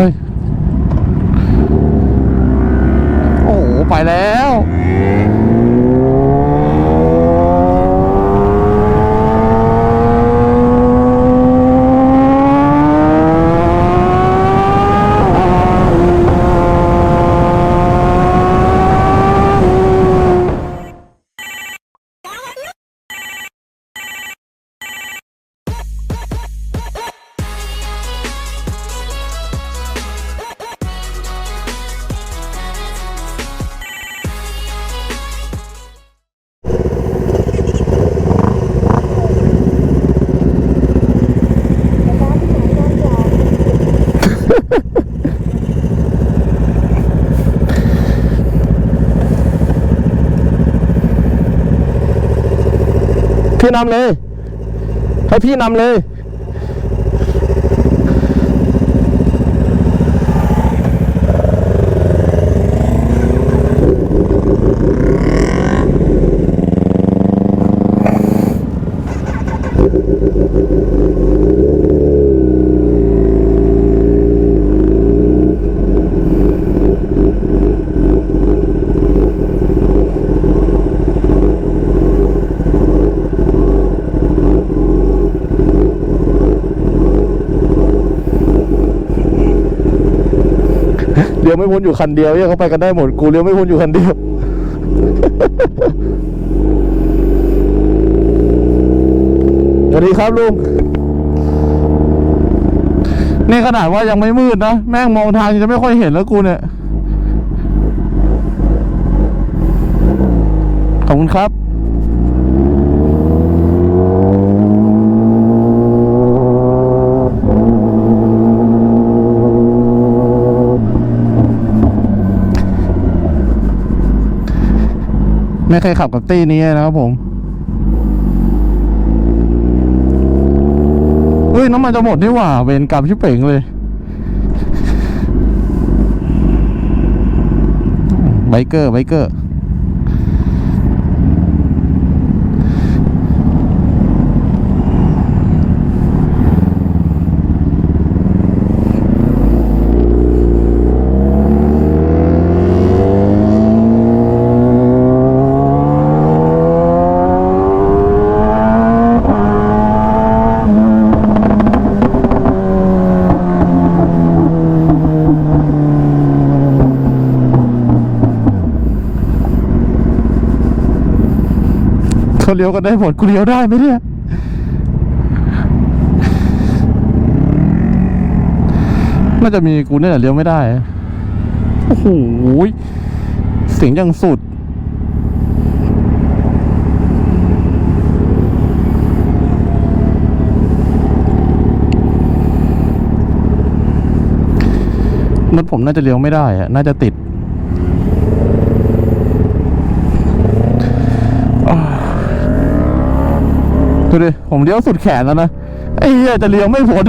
เนำเลย ให้พี่นำเลย เลี้ยวไม่พ้นอยู่คันเดียวเนี่ยเขาไปกันได้หมดกูเลี้ยวไม่พ้นอยู่คันเดียวสวัสดีครับลุงนี่ขนาดว่ายังไม่มืดนะแม่งมองทางยังจะไม่ค่อยเห็นแล้วกูเนี่ยขอบคุณครับ ไม่เคยขับกับตี้นี้นะครับผมเฮ้ยน้ำมันจะหมดนี่หว่าเวรกรรมชิบเป่งเลยไบเกอร์ไบเกอร์ เขาเลี้ยวกันได้หมดกูเลี้ยวได้ไหมเนี่ยน่าจะมีกูเนี่ยเลี้ยวไม่ได้ โอ้โห เสียงยังสุด รถผมน่าจะเลี้ยวไม่ได้อะน่าจะติด ดูดิ ผมเลี้ยวสุดแขนแล้วนะ ไอ้เหี้ยจะเลี้ยวไม่พ้น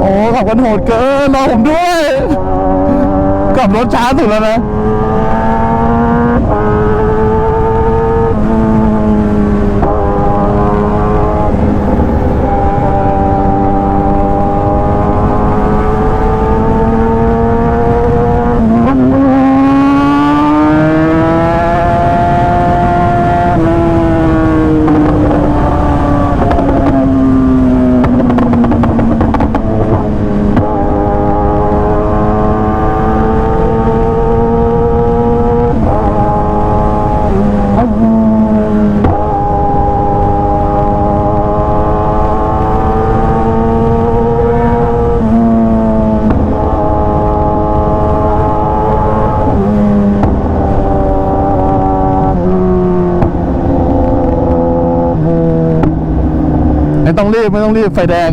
โอ้ขับกันหดเกินรอผมด้วย กลับรถช้ ต้องรีบไม่ต้องรีบไฟแดง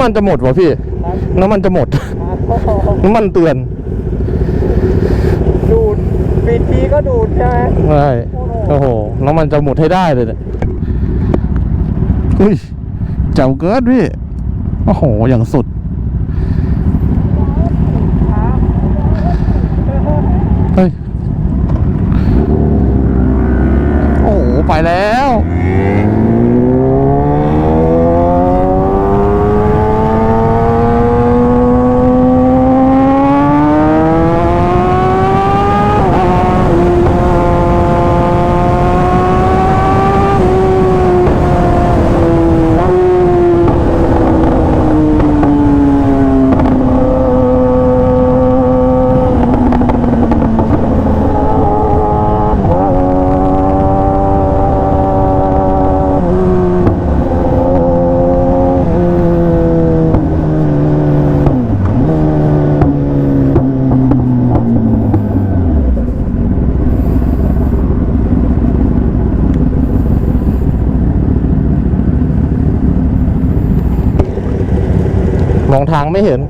ำมันจะหมดวะพี่ครับน้ำมันจะหมดโอ้โหน้ำมันเตือน ดูดปิดทีก็ดูดใช่ไหมใช่โอ้โห น้ำมันจะหมดให้ได้เลยเนี่ยอุ้ยเจ้าเกิดพี่ โอ้โห อย่างสุด เฮ้ย โอ้โห ไปแล้ว ทางไม่เห็น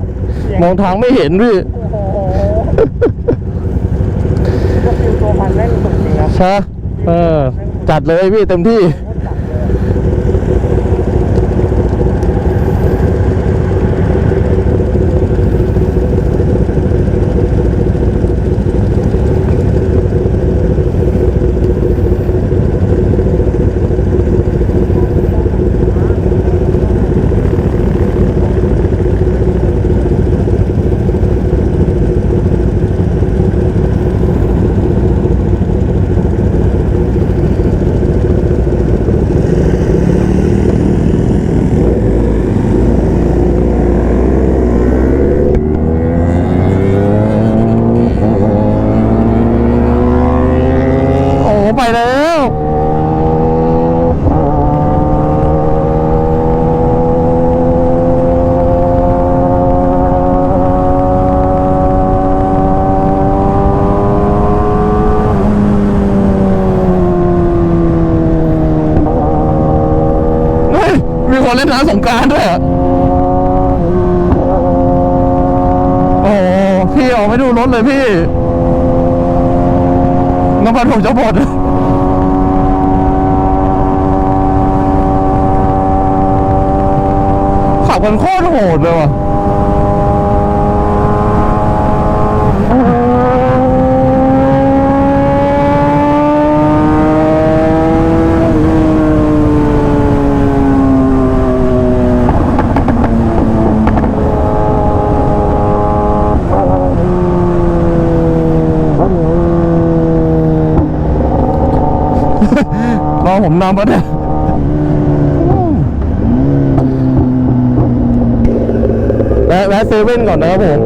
มองทางไม่เห็นพี่โอ้โหก็ฟิวตัวพันแม่งสุดจริงครับ ใช่เออ จัดเลยพี่เต็มที่โคตรจัด ไปแล้วเฮ้ยมีคนเล่นน้ำสงการด้วยโอ้พี่ออกไม่ดูรถเลยพี่น้ำพันผมจะหมด ขับกันโคตรโหดเลยว่ะรอผมนำปะเนี่ย แวะแวะเซเว่นก่อนนะครับผม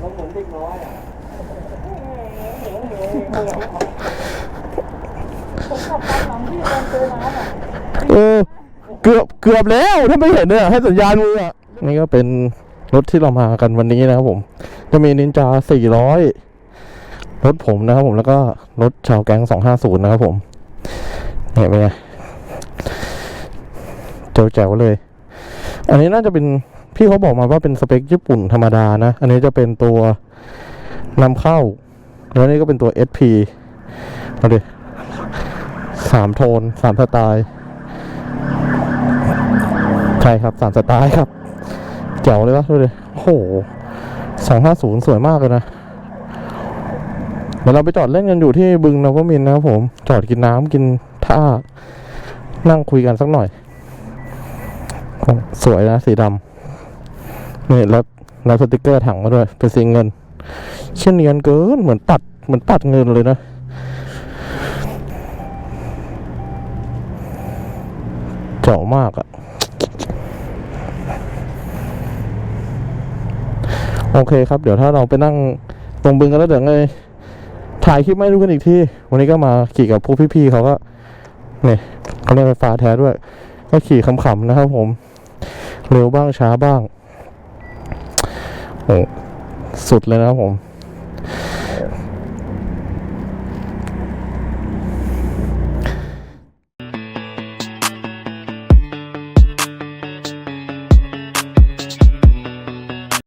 มันเหมือนเด็กน้อยอะ เออเกือบเกือบแล้วถ้าไม่เห็นเนี่ยให้สัญญาณมืออะนี่ก็เป็นรถที่เรามากันวันนี้นะครับผม จะมีนินจา 400 รถผมนะครับผมแล้วก็รถชาวแก๊ง 250 นะครับผมเห็นไหมไงเจ๋วแจ๋วเลย อันนี้น่าจะเป็นพี่เขาบอกมาว่าเป็นสเปคญี่ปุ่นธรรมดานะ อันนี้จะเป็นตัวนำเข้า แล้วนี่ก็เป็นตัว SP เอาดิสามโทนสามสไตล์ ใช่ครับสามสไตล์ครับ เจ๋วเลยวะดูดิโอ้โหสองห้าศูนย์สวยมากเลยนะเดี๋ยวเราไปจอดเล่นกันอยู่ที่บึงนวมินนะครับผม จอดกินน้ำกินท่า นั่งคุยกันสักหน่อย สวยนะสีดำนี่แล้วแล้วสติกเกอร์ถังมาด้วย เป็นสีเงิน เช่นเนียนเกินเหมือนตัดเหมือนตัดเงินเลยนะเจ๋วมากอะโอเคครับ เดี๋ยวถ้าเราไปนั่งตรงบึงกันแล้วเดี๋ยวไงถ่ายคลิปไม่ดูกันอีกทีวันนี้ก็มาขี่กับพวกพี่ๆเขาก็เนี่ยเขาเรียกไฟฟ้าแท้ด้วย ก็ขี่ขำๆนะครับผม เร็วบ้างช้าบ้างโอ้สุดเลยนะครับผม